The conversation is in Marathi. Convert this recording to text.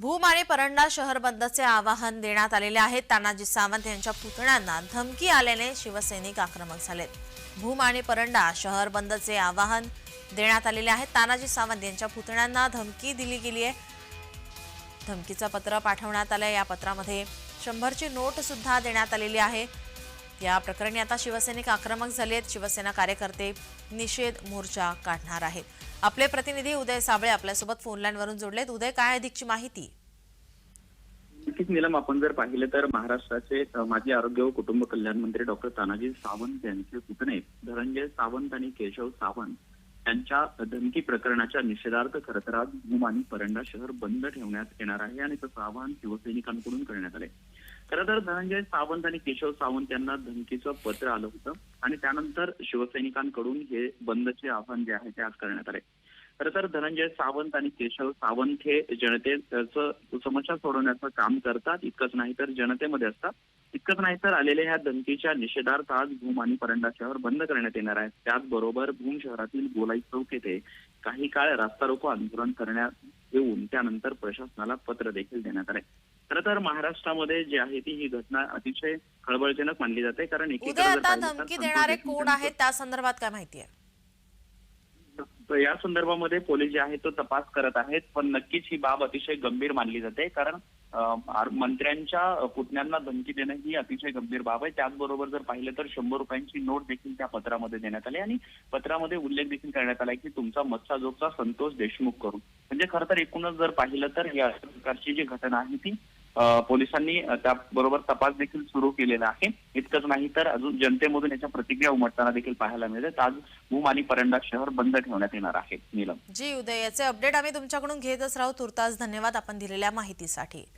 भूम आणि परंडा शहर बंदचे आवाहन देण्यात आलेले आहे. तानाजी सावंत यांच्या पुतण्यांना धमकी आल्याने शिवसैनिक आक्रमक झालेत भूम आणि परंडा शहर बंदचे आवाहन देण्यात आलेले आहे. तानाजी सावंत यांच्या पुतण्यांना धमकी दिली गेली आहे. धमकीचं पत्र पाठवण्यात आलं या पत्रामध्ये शंभरची नोट सुद्धा देण्यात आलेली आहे. या प्रकरणी आता शिवसैनिक आक्रमक झाले आहेत शिवसेना कार्यकर्ते निषेध मोर्चा काढणार आहेत. आपले प्रतिनिधी उदय साबळे आपल्यासोबत फोनलाईनवरून जोडलेत. उदय काय अधिकची माहिती? नक्कीच निलम आपण जर पाहिलं तर महाराष्ट्राचे माजी आरोग्य व कुटुंब कल्याण मंत्री डॉक्टर तानाजी सावंत यांचे पुतणे धनंजय सावंत आणि केशव सावंत त्यांच्या धमकी प्रकरणाच्या निषेधार्थ खरं तर आज भूम आणि परंडा शहर बंद ठेवण्यात येणार आहे आणि तसं आवाहन शिवसैनिकांकडून करण्यात आले खरं तर धनंजय सावंत आणि केशव सावंत यांना धमकीचं पत्र आलं होतं आणि त्यानंतर शिवसैनिकांकडून हे बंदचे आवाहन जे आहे ते आज करण्यात आले खरं तर धनंजय सावंत आणि केशव सावंत हे जनतेचं समस्या सोडवण्याचं काम करतात इतकंच नाही तर जनतेमध्ये असतात. इतकंच नाही तर आलेल्या ह्या धमकीच्या निषेधार्थ आज भूम आणि परंडा शहर बंद करण्यात येणार आहे. त्याचबरोबर भूम शहरातील गोलाई चौक येथे काही काळ रास्ता रोको आंदोलन करण्यात येऊन त्यानंतर प्रशासनाला पत्र देखील देण्यात आले. खरं तर महाराष्ट्रामध्ये जी आहे ती ही घटना अतिशय खळबळजनक मानली जाते कारण धमकी देणारे कोण आहेत त्या संदर्भात काय माहिती आहे? या संदर्भामध्ये पोलीस जे आहे तो तपास करत आहेत पण नक्कीच ही बाब अतिशय गंभीर मानली जाते कारण मंत्र्यांच्या पुतण्यांना धमकी देणं ही अतिशय गंभीर बाब आहे. त्याचबरोबर जर पाहिलं तर शंभर रुपयांची नोट देखील त्या पत्रामध्ये देण्यात आली आणि पत्रामध्ये उल्लेख देखील करण्यात आला की तुमचा मत्साजोगचा संतोष देशमुख करू म्हणजे खरं तर एकूणच जर पाहिलं तर या प्रकारची जी घटना आहे ती पोलिसांनी त्याबरोबर तपास देखील सुरू केलेला आहे. इतकंच नाही तर अजून जनतेमधून याच्या प्रतिक्रिया उमटताना देखील पाहायला मिळते आज भूम आणि परंडा शहर बंद ठेवण्यात येणार आहे. नीलम. जी उदय याचे अपडेट आम्ही तुमच्याकडून घेतच राहू. तुर्तास धन्यवाद आपण दिलेल्या माहितीसाठी.